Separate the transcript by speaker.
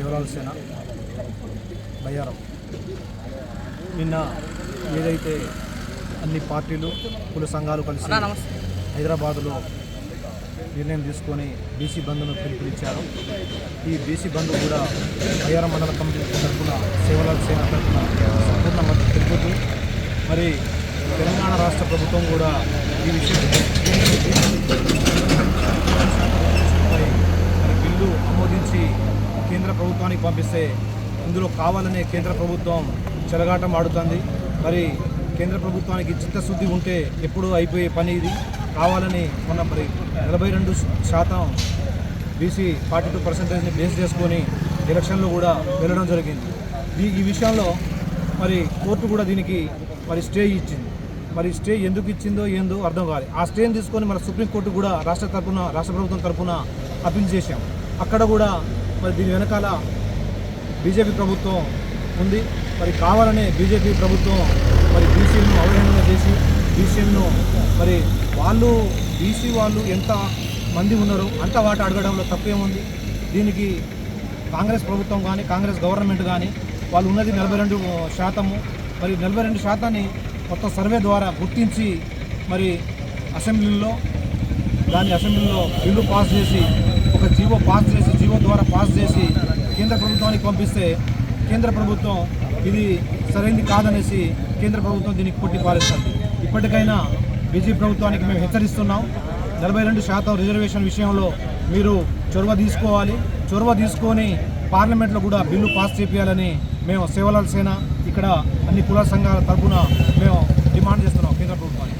Speaker 1: శివలాల్ సేన బయ్యారం నిన్న ఏదైతే అన్ని పార్టీలు కుల సంఘాలు కలిసి హైదరాబాదులో నిర్ణయం తీసుకొని బీసీ బంద్ను పిలుపునిచ్చారు. ఈ బీసీ బంద్ కూడా బయ్యారం మండల కమిటీ తరఫున సేవలాల్ సేన తరఫున సంపూర్ణ మద్దతు తెలుపుతూ మరి తెలంగాణ రాష్ట్ర ప్రభుత్వం కూడా ఈ విషయం పై మరి బిల్లు ఆమోదించి కేంద్ర ప్రభుత్వానికి పంపిస్తే ఇందులో కావాలనే కేంద్ర ప్రభుత్వం చెలగాటం ఆడుతుంది. మరి కేంద్ర ప్రభుత్వానికి చిత్తశుద్ధి ఉంటే ఎప్పుడూ అయిపోయే పని ఇది. కావాలని మొన్న మరి నలభై రెండు శాతం బీసీ ఫార్టీ టూ పర్సెంటేజ్ని బేస్ చేసుకొని ఎలక్షన్లో కూడా వెళ్ళడం జరిగింది. ఈ ఈ విషయంలో మరి కోర్టు కూడా దీనికి మరి స్టే ఇచ్చింది. మరి స్టే ఎందుకు ఇచ్చిందో ఏందో అర్థం కాదు ఆ స్టేని తీసుకొని మన సుప్రీంకోర్టు కూడా రాష్ట్ర తరఫున రాష్ట్ర ప్రభుత్వం తరఫున అప్పీల్ చేశాం. అక్కడ కూడా మరి దీని వెనకాల బీజేపీ ప్రభుత్వం ఉంది. మరి కావాలనే బీజేపీ ప్రభుత్వం మరి బీసీలను అవహేళన చేసి బీసీలను మరి వాళ్ళు బీసీ వాళ్ళు ఎంత మంది ఉన్నారో అంత వాటి అడగడంలో తప్పేముంది. దీనికి కాంగ్రెస్ ప్రభుత్వం కానీ కాంగ్రెస్ గవర్నమెంట్ కానీ వాళ్ళు ఉన్నది నలభై రెండు శాతము. మరి నలభై రెండు శాతాన్ని మొత్తం సర్వే ద్వారా గుర్తించి మరి అసెంబ్లీలో దాని అసెంబ్లీలో బిల్లు పాస్ చేసి ఒక జీవో పాస్ చేసి జీవో ద్వారా పాస్ చేసి కేంద్ర ప్రభుత్వానికి పంపిస్తే కేంద్ర ప్రభుత్వం ఇది సరైనది కాదనేసి కేంద్ర ప్రభుత్వం దీనికి కొట్టి పారేస్తుంది. ఇప్పటికైనా బీజేపీ ప్రభుత్వానికి మేము హెచ్చరిస్తున్నాం. నలభై రెండు శాతం రిజర్వేషన్ విషయంలో మీరు చొరవ తీసుకోవాలి. చొరవ తీసుకొని పార్లమెంట్లో కూడా బిల్లు పాస్ చేపించాలని మేము సేవలాల్ సేన ఇక్కడ అన్ని కుల సంఘాల తరఫున మేము డిమాండ్ చేస్తున్నాం కేంద్ర ప్రభుత్వానికి.